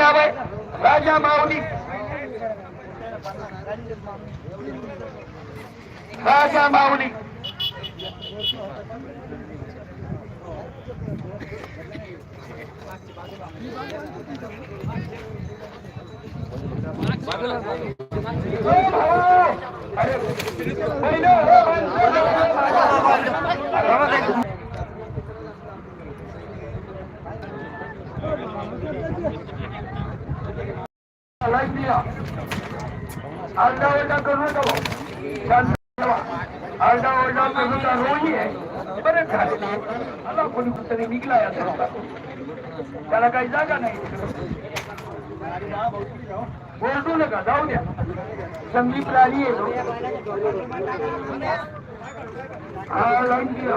नाव आहे राजा माऊली राजा माऊली आरडाओरडा करू नका. भाऊ. शांत आरडाओरडा करू नका. रोही आहे. बरेच झालं. आला कोणी कुठतरी निघला या त्याला काही जागा नाही. ओरडू नका जाऊ द्या. संगीत राणी आहे तो. हा लाईन दिला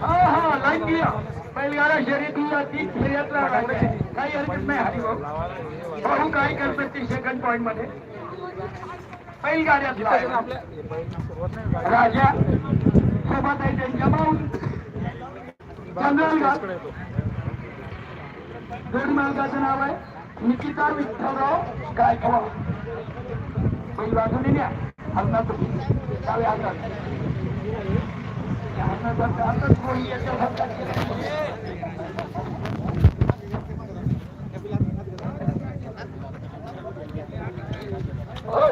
हा हा लाईन घ्या बैलगाडा शर्यतीला तीन फेऱ्यातला काही हरकत नाही हरिभाऊ भाऊ. काय करतात ते सेकंड पॉइंटमध्ये? बैलगाड्यातला आहे. राजा सोबत आहे त्यांच्या माऊन जनरल जोडी मालकाचं नाव आहे. निकिता विठ्ठलराव गायकवाड. बैल बाजूने न्या हरणात डाव्या हातात. पहिलवान साहेब आवरून दे भाऊ, आवरून दे घ्या. आरामाने येऊ दे, येऊ दे. जाऊ दे, जाऊ दे.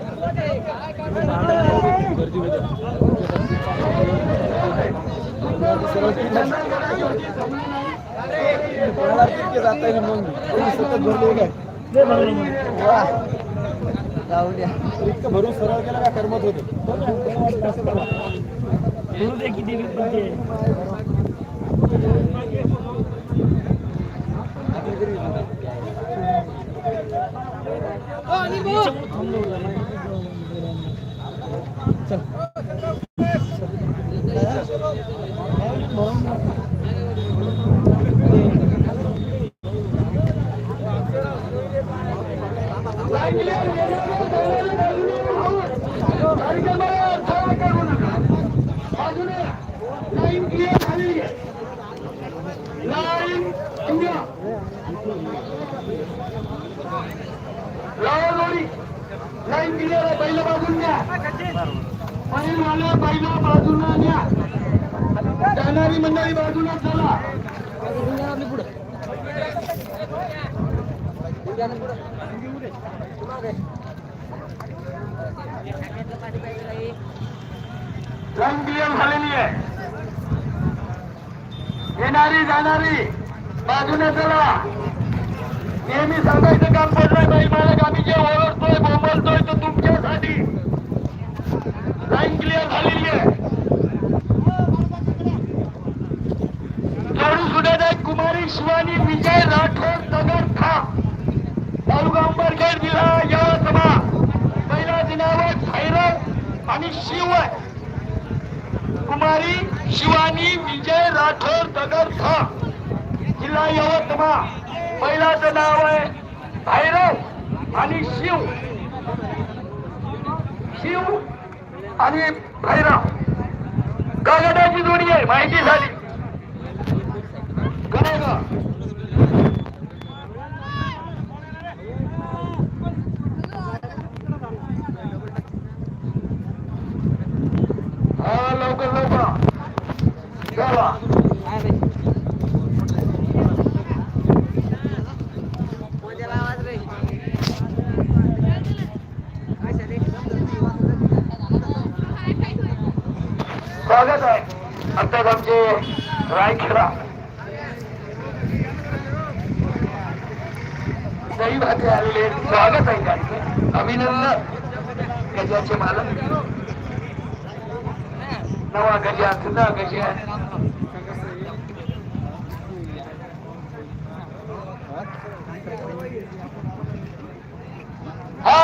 इतकं भरून सरळ केला का करमत होते? किती बी पण ते. याच्यामुळे थांबलो होतो. लाईन क्लिअर आहे पहिल्या बाजून न्या पहिला पहिल्या बाजूला द्या जाणारी मंडळी बाजूला चला. लाईन क्लिअर झालेली आहे. येणारी जाणारी बाजूने चला. नेहमी सांगायचं काम पडलं नाही. मला आम्ही जे ओळखतोय बोंबलतोय तो तुमच्यासाठी लाईन क्लिअर झालेली आहे जोडू सुद्धा कुमारी शिवानी विजय राठोड नगर खा. तालुका हिला यवतमा पहिल्याचे नाव भैरव आणि शिव कुमारी शिवानी विजय राठोड दगरथा जिल्हा यवतमा पहिल्याचं नाव आहे भैरव आणि शिव. शिव आणि भैरव. गगडाची जोडी आहे माहिती झाली खरं का हा लवकर लवकर चला स्वागत आहे. आताच आमचे रायखेडा दही भाते आलेले स्वागत आहे त्यांचे अभिनंदन. गजाचे मालक. नवा गजा जुना गजा. हा